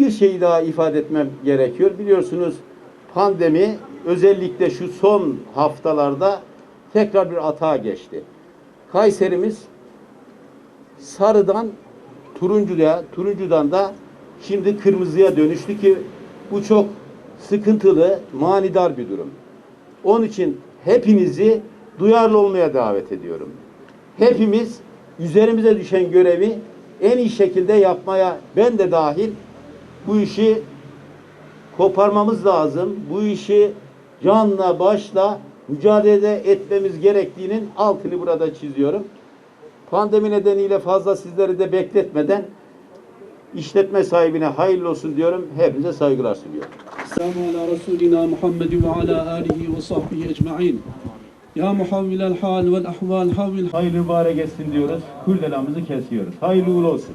Bir şeyi daha ifade etmem gerekiyor. Biliyorsunuz pandemi özellikle şu son haftalarda tekrar bir atağa geçti. Kayserimiz sarıdan turuncuya, turuncudan da şimdi kırmızıya dönüştü ki bu çok sıkıntılı, manidar bir durum. Onun için hepinizi duyarlı olmaya davet ediyorum. Hepimiz üzerimize düşen görevi en iyi şekilde yapmaya ben de dahil bu işi koparmamız lazım. Bu işi canla başla mücadele etmemiz gerektiğinin altını burada çiziyorum. Pandemi nedeniyle fazla sizleri de bekletmeden işletme sahibine hayırlı olsun diyorum. Hepinize saygılar sunuyorum. Selamun ala Resulina Muhammed ve ala alihi ve sahbihi ecma'in. Ya muhavvilel hal vel ahval havvil hayırlı mübarek etsin diyoruz. Kurdelamızı kesiyoruz. Hayırlı uğurlu olsun.